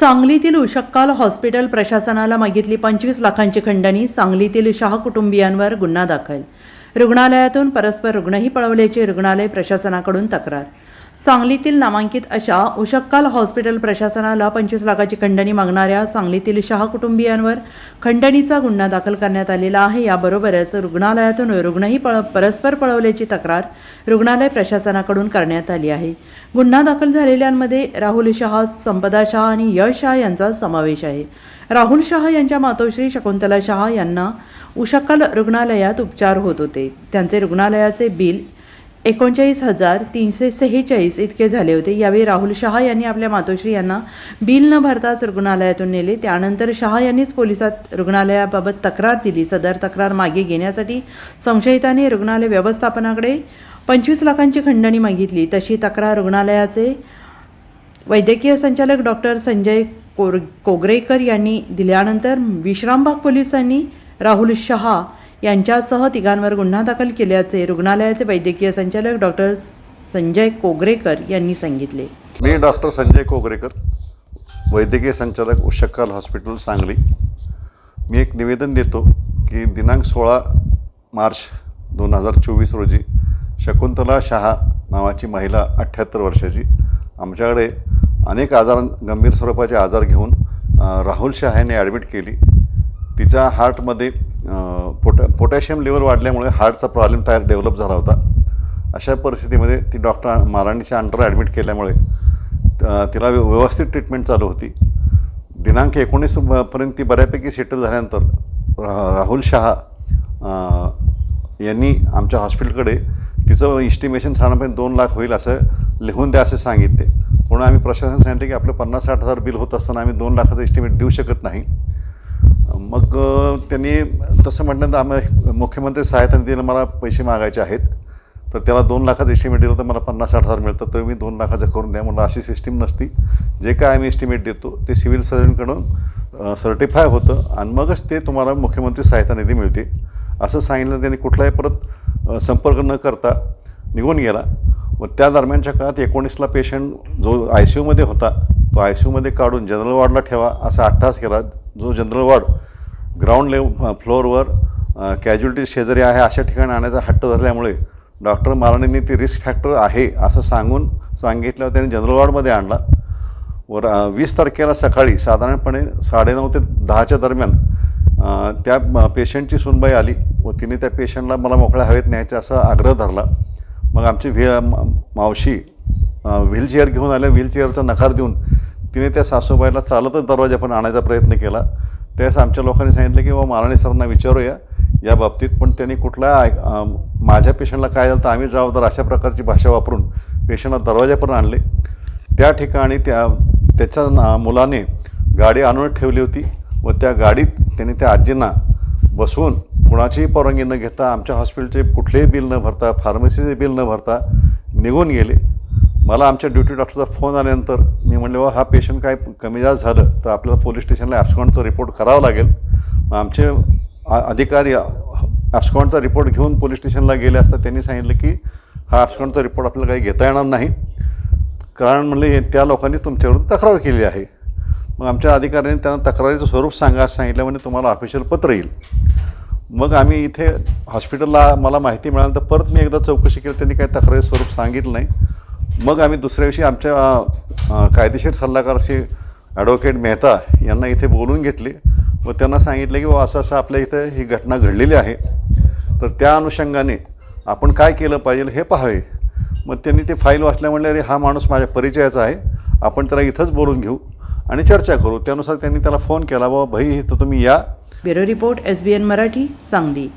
सांगलीतील उशक्काल हॉस्पिटल प्रशासनाला मागितली पंचवीस लाखांची खंडणी सांगलीतील शाह कुटुंबियांवर गुन्हा दाखल. रुग्णालयातून परस्पर रुग्णही पळवल्याची रुग्णालय प्रशासनाकडून तक्रार. सांगलीतील नामांकित अशा उशक्काल हॉस्पिटल प्रशासनाला पंचवीस लाखाची खंडणी मागणाऱ्या सांगलीतील शहा कुटुंबियांवर खंडणीचा गुन्हा दाखल करण्यात आलेला आहे. याबरोबरच रुग्णालयातून रुग्णही पळ परस्पर पळवल्याची तक्रार रुग्णालय प्रशासनाकडून करण्यात आली आहे. गुन्हा दाखल झालेल्यांमध्ये राहुल शहा संपदा शहा आणि यश शहा यांचा समावेश आहे. राहुल शहा यांच्या मातोश्री शकुंतला शहा यांना उशक्काल रुग्णालयात उपचार होत होते. त्यांचे रुग्णालयाचे बिल एकोणचाळीस हजार तीनशे सेहेचाळीस इतके झाले होते. यावेळी राहुल शहा यांनी आपल्या मातोश्री यांना बिल न भरताच रुग्णालयातून नेले. त्यानंतर शहा यांनीच पोलिसात रुग्णालयाबाबत तक्रार दिली. सदर तक्रार मागे घेण्यासाठी संशयितांनी रुग्णालय व्यवस्थापनाकडे पंचवीस लाखांची खंडणी मागितली. तशी तक्रार रुग्णालयाचे वैद्यकीय संचालक डॉक्टर संजय कोर कोगरेकर यांनी दिल्यानंतर विश्रामबाग पोलिसांनी राहुल शहा यांच्यासह तिघांवर गुन्हा दाखल केल्याचे रुग्णालयाचे वैद्यकीय संचालक डॉक्टर संजय कोगरेकर यांनी सांगितले. मी डॉक्टर संजय कोगरेकर वैद्यकीय संचालक उशक्काल हॉस्पिटल सांगली. मी एक निवेदन देतो की दिनांक सोळा मार्च दोन हजार चोवीस रोजी शकुंतला शहा नावाची महिला अठ्ठ्याहत्तर वर्षाची आमच्याकडे अनेक आजार गंभीर स्वरूपाचे आजार घेऊन राहुल शहा यांनी ॲडमिट केली. तिच्या हार्टमध्ये पोटॅ पोटॅशियम लेवल वाढल्यामुळे हार्टचा प्रॉब्लेम तयार डेव्हलप झाला होता. अशा परिस्थितीमध्ये ती डॉक्टर माराणीच्या अंडर ॲडमिट केल्यामुळे तिला व्यवस्थित ट्रीटमेंट चालू होती. दिनांक एकोणीस पर्यंत ती बऱ्यापैकी सेटल झाल्यानंतर रा राहुल शहा यांनी आमच्या हॉस्पिटलकडे तिचं इस्टिमेशन साधारणपणे दोन लाख होईल असं लिहून द्या असे सांगितले. म्हणून आम्ही प्रशासन सांगितले की आपलं पन्नास साठ हजार बिल होत असताना आम्ही दोन लाखाचं इस्टिमेट देऊ शकत नाही. मग त्यांनी तसं म्हटल्यानंतर आम्हाला मुख्यमंत्री सहायता निधीला मला पैसे मागायचे आहेत. तर त्याला दोन लाखाचं एस्टिमेट दिलं तर मला पन्नास साठ हजार मिळतं. तर मी दोन लाखाचं करून द्या म्हणून अशी सिस्टीम नसती. जे काय आम्ही एस्टिमेट देतो ते सिव्हिल सर्जनकडून सर्टिफाय होतं आणि मगच ते तुम्हाला मुख्यमंत्री सहायता निधी मिळते. असं सांगितलं त्यांनी कुठलाही परत संपर्क न करता निघून गेला. व त्या दरम्यानच्या काळात एकोणीसला पेशंट जो आय सी यूमध्ये होता तो आय सी यूमध्ये काढून जनरल वॉर्डला ठेवा असा अट्टास केला. जो जनरल वॉर्ड ग्राउंड लेव फ्लोअरवर कॅज्युलिटी शेजारी आहे अशा ठिकाणी आणण्याचा हट्ट धरल्यामुळे डॉक्टर माराणींनी ती रिस्क फॅक्टर आहे असं सांगून सांगितल्यावर त्यांनी जनरल वॉर्डमध्ये आणला. वर वीस तारखेला सकाळी साधारणपणे साडेनऊ ते दहाच्या दरम्यान त्या पेशंटची सुनबाई आली व तिने त्या पेशंटला मला मोकळ्या हवेत न्यायचा असा आग्रह धरला. मग आमची व्हि मावशी व्हीलचेअर घेऊन आल्या व्हीलचेअरचा नकार देऊन तिने त्या सासूबाईला चालतच दरवाजा पण आणायचा प्रयत्न केला. त्यावेळेस आमच्या लोकांनी सांगितलं की बाबा महाराणी सरांना विचारूया. या बाबतीत पण त्यांनी कुठला ऐक- माझ्या पेशंटला काय झालं तर आम्ही जबाबदार अशा प्रकारची भाषा वापरून पेशंटला दरवाजापर्यंत आणले. त्या ठिकाणी त्या त्याच्या ना- मुलाने गाडी आणून ठेवली होती व त्या गाडीत त्यांनी त्या आजींना बसवून कुणाचीही परवानगी न घेता आमच्या हॉस्पिटलचे कुठलेही बिल न भरता फार्मसीचे बिल न भरता निघून गेले. मला आमच्या ड्युटी डॉक्टरचा फोन आल्यानंतर मी म्हणले वा हा पेशंट काय कमी जास्त झालं तर आपल्याला पोलीस स्टेशनला ॲप्सकॉनचा रिपोर्ट करावा लागेल. मग आमचे आ- अधिकारी ॲप्सकॉनचा रिपोर्ट घेऊन पोलीस स्टेशनला गेले असता त्यांनी सांगितलं की हा ॲप्सकॉनचा रिपोर्ट आपल्याला काही घेता येणार नाही. कारण म्हणले त्या लोकांनी तुमच्यावर तक्रार केली आहे. मग आमच्या अधिकाऱ्यांनी त्यांना तक्रारीचं स्वरूप सांगा असं सांगितलं म्हणजे तुम्हाला ऑफिशियल पत्र येईल. मग आम्ही इथे हॉस्पिटलला मला माहिती मिळाल्यानंतर परत मी एकदा चौकशी केली त्यांनी काही तक्रारी स्वरूप सांगितलं नाही. मग आम्ही दुसऱ्या दिवशी आमच्या कायदेशीर सल्लागारशी ॲडव्होकेट मेहता यांना इथे बोलून घेतले. व त्यांना सांगितलं की बाबा असं असं आपल्या इथं ही घटना घडलेली आहे. तर त्या अनुषंगाने आपण काय केलं पाहिजे हे पाहावे. मग त्यांनी ते फाईल वाचल्या म्हणले अरे हा माणूस माझ्या परिचयाचा आहे. आपण त्याला इथंच बोलून घेऊ आणि चर्चा करू. त्यानुसार त्यांनी त्याला फोन केला बाबा भाई इथं तुम्ही या. Bureau report S B N Marathi Sangli.